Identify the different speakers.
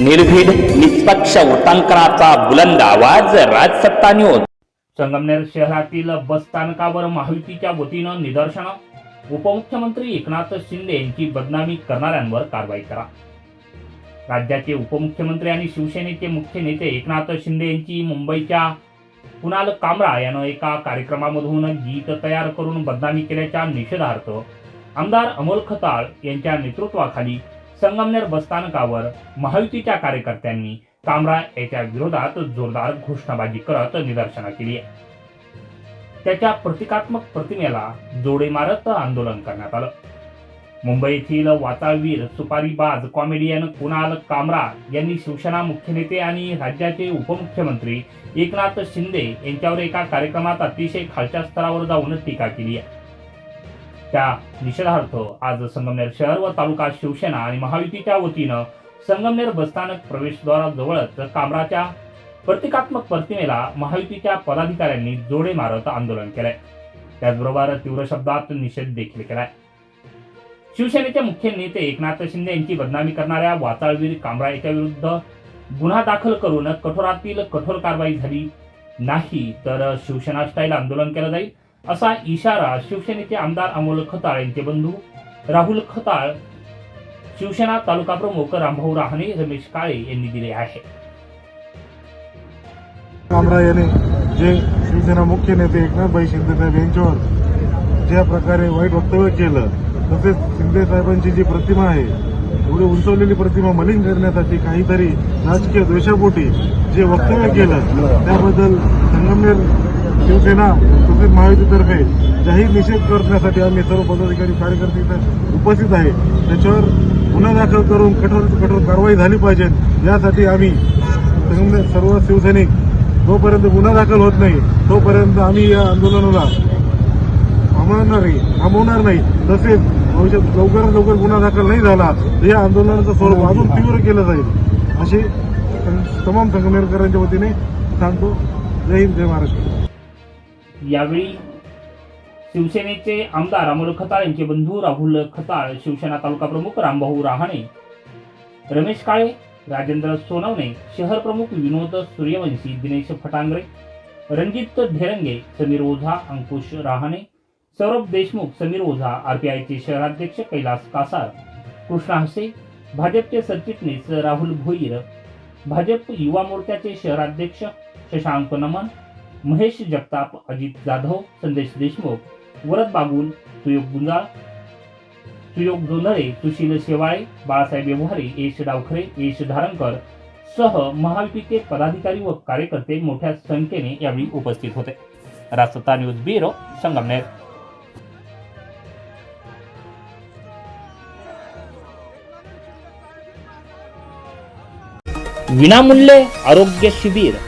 Speaker 1: निर्भीड निष्पक्ष उटंकराचा बुलंद आवाज राजसत्ता न्यूज
Speaker 2: संगमनेर शहरातील बस स्थानकावर महायुतीच्या वतीनं निदर्शनं. उपमुख्यमंत्री एकनाथ शिंदे यांची बदनामी करणाऱ्यांवर कारवाई करा. राज्याचे उपमुख्यमंत्री आणि शिवसेनेचे मुख्य नेते एकनाथ शिंदे यांची मुंबईच्या कुणाल कामरा यानं एका कार्यक्रमामधून गीत तयार करून बदनामी केल्याच्या निषेधार्थ आमदार अमोल खताळ यांच्या नेतृत्वाखाली संगमनेर बसस्थानकावर महायुतीच्या कार्यकर्त्यांनी कामरा याच्या विरोधात जोरदार घोषणाबाजी करत निदर्शनं केली आहे त्याच्या प्रतिकात्मक प्रतिमेला जोडे मारत आंदोलन करण्यात आलं. मुंबईतील येथील सुपारी सुपारीबाज कॉमेडियन कुणाल कामरा यांनी शिवसेना मुख्य नेते आणि राज्याचे उपमुख्यमंत्री एकनाथ शिंदे यांच्यावर एका कार्यक्रमात अतिशय खालच्या स्तरावर जाऊन टीका केली आहे. त्या निषेधार्थ आज संगमनेर शहर व तालुका शिवसेना आणि महायुतीच्या वतीनं संगमनेर बसस्थानक प्रवेशद्वाराजवळच कामराच्या प्रतिकात्मक प्रतिमेला महायुतीच्या पदाधिकाऱ्यांनी जोडे मारत आंदोलन केलंय. त्याचबरोबर तीव्र शब्दात निषेध देखील केलाय. शिवसेनेचे मुख्य नेते एकनाथ शिंदे यांची बदनामी करणाऱ्या वाचाळवीर कामरा याच्या विरुद्ध गुन्हा दाखल करून कठोरातील कठोर कारवाई झाली नाही तर शिवसेना स्टाईल आंदोलन केलं जाईल. असा इशारा शिवसेनेचे आमदार अमोल खताळ यांचे बंधू राहुल खताळ शिवसेना तालुका प्रमुख रामभाऊ रहाणे रमेश काळे यांनी दिले आहे.
Speaker 3: कामरा जे शिवसेना मुख्य नेते एकनाथभाई शिंदे साहेब यांच्यावर ज्या प्रकारे वाईट वक्तव्य केलं तसेच शिंदे साहेबांची जी प्रतिमा आहे एवढी उंचवलेली प्रतिमा मलिन करण्यासाठी काहीतरी राजकीय द्वेषापोटी जे वक्तव्य केलं त्याबद्दल संगमनेर शिवसेना तसेच महायुतीतर्फे जाहीर निषेध करण्यासाठी आम्ही सर्व पदाधिकारी कार्यकर्ते इथं उपस्थित आहे. त्याच्यावर गुन्हा दाखल करून कठोर कठोर कारवाई झाली पाहिजे. यासाठी आम्ही सर्व शिवसैनिक जोपर्यंत गुन्हा दाखल होत नाही तोपर्यंत आम्ही या आंदोलनाला थांबवणार नाही थांबवणार नाही. तसेच भविष्यात लवकरात लवकर गुन्हा दाखल नाही झाला तर या आंदोलनाचं स्वरूप अजून तीव्र केलं जाईल. असे तमाम संगमेरकरांच्या वतीने सांगतो. जय हिंद जय महाराष्ट्र.
Speaker 2: यावेळी शिवसेनेचे आमदार अमोल खताळ यांचे बंधू राहुल खताळ शिवसेना तालुका प्रमुख रामभाऊ रहाणे रमेश काळे राजेंद्र सोनवणे शहर प्रमुख विनोद सूर्यवंशी दिनेश फटांगरे रणजित ढेरंगे समीर ओझा अंकुश रहाणे सौरभ देशमुख समीर ओझा आरपीआयचे शहराध्यक्ष कैलास कासार कृष्णा हसे भाजपचे सरचिटणीस राहुल भोईर भाजप युवा मोर्चाचे शहराध्यक्ष शशांक नमन महेश जगताप अजित जाधव संदेश देशमुख वरद बागुल सुयोग गुंजाळ सुयोग जोनरे सुशील शेवाळे बाळासाहेब व्यवहारे यश डावखरे यश धारणकर सह महायुतीचे पदाधिकारी व कार्यकर्ते मोठ्या संख्येने यावेळी उपस्थित होते. Rajsatta news bureau Sangamner. विनामूल्य आरोग्य शिबिर.